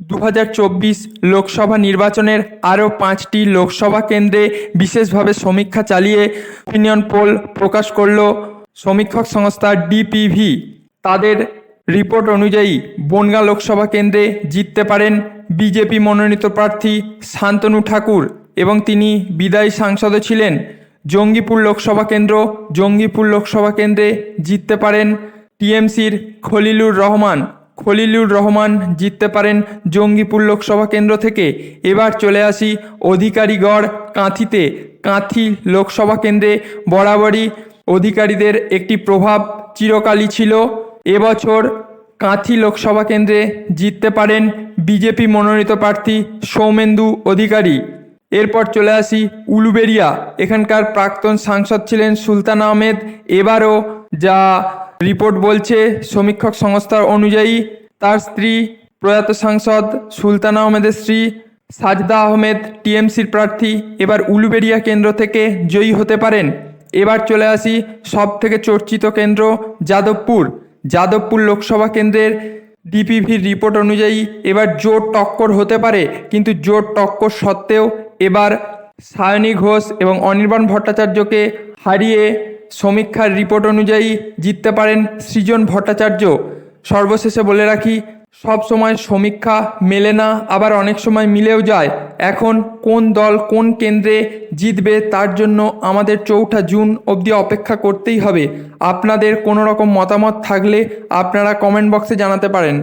দু হাজার চব্বিশ লোকসভা নির্বাচনের আরও পাঁচটি লোকসভা কেন্দ্রে বিশেষভাবে সমীক্ষা চালিয়ে অপিনিয়ন পোল প্রকাশ করল সমীক্ষক সংস্থা ডিপিভি তাদের রিপোর্ট অনুযায়ী বনগাঁ লোকসভা কেন্দ্রে জিততে পারেন বিজেপি মনোনীত প্রার্থী শান্তনু ঠাকুর এবং তিনি বিদায়ী সাংসদও ছিলেন। জঙ্গিপুর লোকসভা কেন্দ্র, জঙ্গিপুর লোকসভা কেন্দ্রে জিততে পারেন টিএমসির খলিলুর রহমান। খলিলুর রহমান জিততে পারেন জঙ্গিপুর লোকসভা কেন্দ্র থেকে। এবার চলে আসি অধিকারীগড় কাঁথিতে। কাঁথি লোকসভা কেন্দ্রে বরাবরই অধিকারীদের একটি প্রভাব চিরকালই ছিল। এবছর কাঁথি লোকসভা কেন্দ্রে জিততে পারেন বিজেপি মনোনীত প্রার্থী সৌমেন্দু অধিকারী। এরপর চলে আসি উলুবেরিয়া এখানকার প্রাক্তন সাংসদ ছিলেন সুলতান আহমেদ। এবারও যা রিপোর্ট বলছে, সমীক্ষক সংস্থার অনুযায়ী তার স্ত্রী প্রয়াত সাংসদ সুলতান আহমেদের স্ত্রী সাজদা আহমেদ টিএমসির প্রার্থী এবার উলুবেড়িয়া কেন্দ্র থেকে জয়ী হতে পারেন। এবার চলে আসি সব থেকে চর্চিত কেন্দ্র, যাদবপুর। যাদবপুর লোকসভা কেন্দ্রের ডিপিভির রিপোর্ট অনুযায়ী এবার জোর টক্কর হতে পারে, কিন্তু জোর টক্কর সত্ত্বেও এবার সায়নী ঘোষ এবং অনির্বাণ ভট্টাচার্যকে হারিয়ে সমীক্ষার রিপোর্ট অনুযায়ী জিততে পারেন সৃজন ভট্টাচার্য। সর্বশেষে বলে রাখি, সব সময় সমীক্ষা মেলে না, আবার অনেক সময় মিলেও যায়। এখন কোন দল কোন কেন্দ্রে জিতবে তার জন্য আমাদের চৌঠা জুন অবধি অপেক্ষা করতেই হবে। আপনাদের কোনো রকম মতামত থাকলে আপনারা কমেন্ট বক্সে জানাতে পারেন।